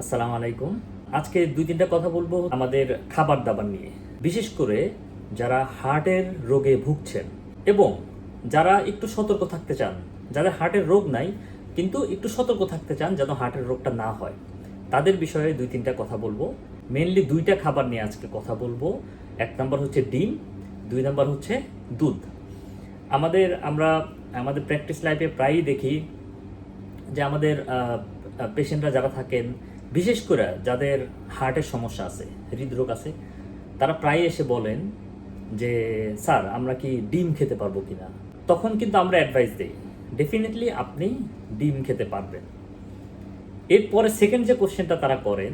আসসালামু আলাইকুম। আজকে দুই তিনটা কথা বলব আমাদের খাবার দাবার নিয়ে। বিশেষ করে যারা হার্টের রোগে ভুগছেন এবং যারা একটু সতর্ক থাকতে চান, যাদের হার্টের রোগ নাই, কিন্তু একটু সতর্ক থাকতে চান যেন হার্টের রোগটা না হয়, তাদের বিষয়ে দুই তিনটা কথা বলব। মেনলি দুইটা খাবার নিয়ে আজকে কথা বলব। এক নম্বর হচ্ছে ডিম, দুই নম্বর হচ্ছে দুধ। আমাদের আমরা, আমাদের প্র্যাকটিস লাইফে প্রায়ই দেখি যে আমাদের পেশেন্টরা যারা থাকেন বিশেষ করে যাদের হার্টের সমস্যা আছে, হৃদরোগ আছে, তারা প্রায় এসে বলেন যে, স্যার, আমরা কি ডিম খেতে পারব কিনা? তখন কিন্তু আমরা অ্যাডভাইস দিই ডেফিনেটলি আপনি ডিম খেতে পারবেন। এরপরে সেকেন্ড যে কোশ্চেনটা তারা করেন,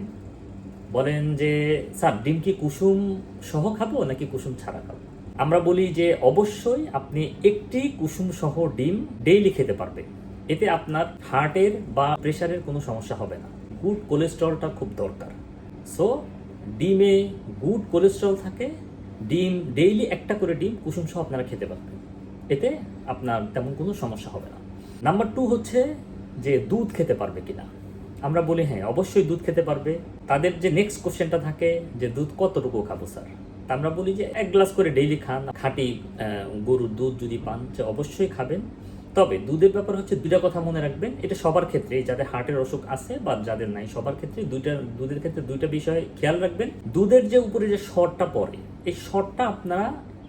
বলেন যে, স্যার, ডিম কি কুসুম সহ খাব নাকি কুসুম ছাড়া খাব? আমরা বলি যে, অবশ্যই আপনি একটি কুসুম সহ ডিম ডেইলি খেতে পারবেন। এতে আপনার হার্টের বা প্রেশারের কোনো সমস্যা হবে না। গুড কোলেস্ট্রলটা খুব দরকার। সো ডিমে গুড কোলেস্ট্রল থাকে, ডিম ডেইলি একটা করে ডিম কুসুম সহ আপনারা খেতে পারবেন। এতে আপনার তেমন কোনো সমস্যা হবে না। নাম্বার টু হচ্ছে যে দুধ খেতে পারবে কিনা। আমরা বলি হ্যাঁ অবশ্যই দুধ খেতে পারবে। তাদের যে নেক্সট কোশ্চেনটা থাকে যে দুধ কতটুকু খাব, স্যার? তা আমরা বলি যে এক গ্লাস করে ডেইলি খান। খাঁটি গরুর দুধ যদি পান যে অবশ্যই খাবেন। তবে দুধের ব্যাপার হচ্ছে দুইটা কথা মনে রাখবেন, এটা সবার ক্ষেত্রে যাদের হার্টের অসুখ আছে বা যাদের নাই, সবার ক্ষেত্রে দুইটা, দুধের ক্ষেত্রে দুইটা বিষয় খেয়াল রাখবেন। দুধের যে উপরে যে শর্টটা পড়ে, এই শর্টটা আপনারা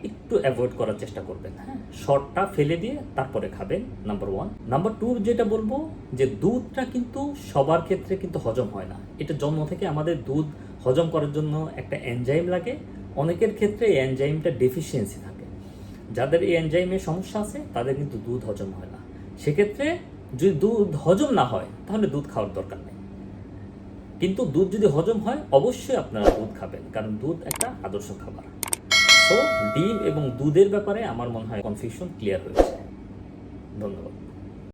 একটু অ্যাভয়েড করার চেষ্টা করবেন হ্যাঁ? শর্টটা ফেলে দিয়ে তারপরে খাবেন নাম্বার ওয়ান নাম্বার টু যেটা বলব, যে দুধটা কিন্তু সবার ক্ষেত্রে কিন্তু হজম হয় না। এটা জন্ম থেকে আমাদের দুধ হজম করার জন্য একটা এনজাইম লাগে। অনেকের ক্ষেত্রে এই এনজাইমটা ডেফিসিয়েন্সি থাকে। যাদের এই এনজাইমের সমস্যা আছে, তাদের কিন্তু দুধ হজম হয় না। সেক্ষেত্রে যদি দুধ হজম না হয়, তাহলে দুধ খাওয়ার দরকার নেই। কিন্তু দুধ যদি হজম হয়, অবশ্যই আপনারা দুধ খাবেন, কারণ দুধ একটা আদর্শ খাবার। তো ডিম এবং দুধের ব্যাপারে আমার মনে হয় কনফিউশন ক্লিয়ার হয়েছে। ধন্যবাদ।